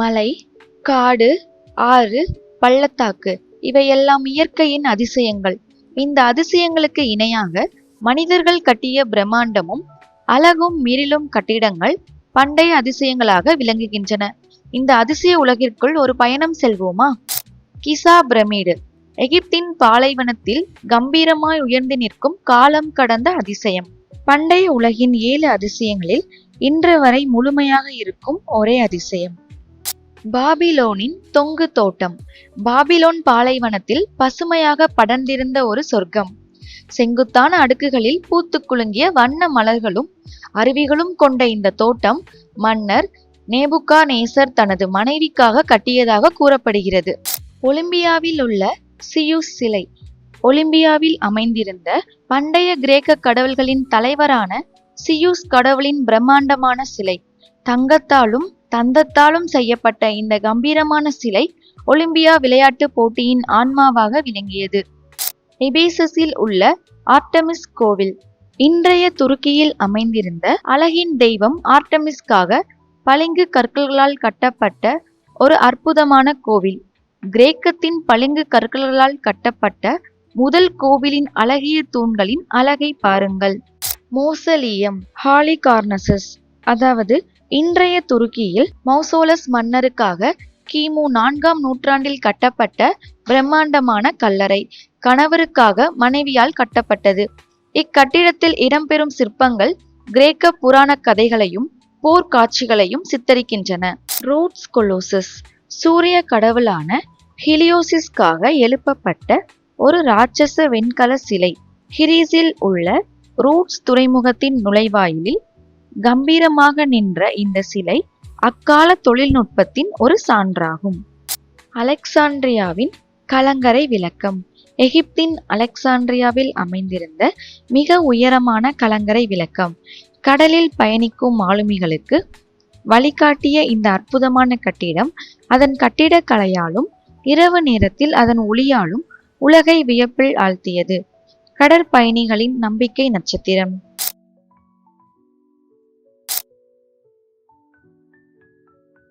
மலை காடு ஆறு பள்ளத்தாக்கு. இவையெல்லாம் இயற்கையின் அதிசயங்கள். இந்த அதிசயங்களுக்கு இணையாக மனிதர்கள் கட்டிய பிரம்மாண்டமும் அழகும் மீறிலும் கட்டிடங்கள் பண்டைய அதிசயங்களாக விளங்குகின்றன. இந்த அதிசய உலகிற்குள் ஒரு பயணம் செல்வோமா? கிசா பிரமிடு. எகிப்தின் பாலைவனத்தில் கம்பீரமாய் உயர்ந்து நிற்கும் காலம் கடந்த அதிசயம். பண்டைய உலகின் ஏழு அதிசயங்களில் இன்று வரை முழுமையாக இருக்கும் ஒரே அதிசயம். பாபிலோனின் தொங்கு தோட்டம். பாபிலோன் பாலைவனத்தில் பசுமையாக படர்ந்திருந்த ஒரு சொர்க்கம். செங்குத்தான அடுக்குகளில் பூத்து குலுங்கிய வண்ண மலர்களும் அருவிகளும் கொண்ட இந்த தோட்டம் மன்னர் நேபுகா நேசர் தனது மனைவிக்காக கட்டியதாக கூறப்படுகிறது. ஒலிம்பியாவில் உள்ள சியூஸ் சிலை ஒலிம்பியாவில் அமைந்திருந்த பண்டைய கிரேக்க கடவுள்களின் தலைவரான சியூஸ் கடவுளின் பிரம்மாண்டமான சிலை தங்கத்தாலும் தந்தத்தாலும் செய்யப்பட்ட இந்த கம்பீரமான சிலை ஒலிம்பியா விளையாட்டு போட்டியின் ஆன்மாவாக விளங்கியது. எபேசஸில் உள்ள ஆர்டமிஸ் கோவில் இன்றைய துருக்கியில் அமைந்திருந்த அழகின் தெய்வம் ஆர்டமிஸ்காக பளிங்கு கற்களால் கட்டப்பட்ட ஒரு அற்புதமான கோவில். கிரேக்கத்தின் பளிங்கு கற்களால் கட்டப்பட்ட முதல் கோவிலின் அழகிய தூண்களின் அழகை பாருங்கள். மோசலியம் ஹாலிகார்னசஸ் அதாவது இன்றைய துருக்கியில் மௌசோலஸ் மன்னருக்காக கிமு நான்காம் நூற்றாண்டில் கட்டப்பட்ட பிரம்மாண்டமான கல்லறை கணவருக்காக மனைவியால் கட்டப்பட்டது. இக்கட்டிடத்தில் இடம்பெறும் சிற்பங்கள் கிரேக்க புராண கதைகளையும் போர் காட்சிகளையும் சித்தரிக்கின்றன. ரோட்ஸ் கொலோசஸ் சூரிய கடவுளான ஹிலியோசிஸ்காக எழுப்பப்பட்ட ஒரு ராட்சச வெண்கல சிலை. ஹிரீஸில் உள்ள ரூட்ஸ் துறைமுகத்தின் நுழைவாயிலில் கம்பீரமாக நின்ற இந்த சிலை அக்கால தொழில்நுட்பத்தின் ஒரு சான்றாகும். அலெக்சாண்ட்ரியாவின் கலங்கரை விளக்கம். எகிப்தின் அலெக்சாண்ட்ரியாவில் அமைந்திருந்த மிக உயரமான கலங்கரை விளக்கம். கடலில் பயணிக்கும் மாலுமிகளுக்கு வழிகாட்டிய இந்த அற்புதமான கட்டிடம் அதன் கட்டிடக்கலையாலும் இரவு நேரத்தில் அதன் ஒளியாலும் உலகை வியப்பில் ஆழ்த்தியது. கடற்பயணிகளின் நம்பிக்கை நட்சத்திரம்.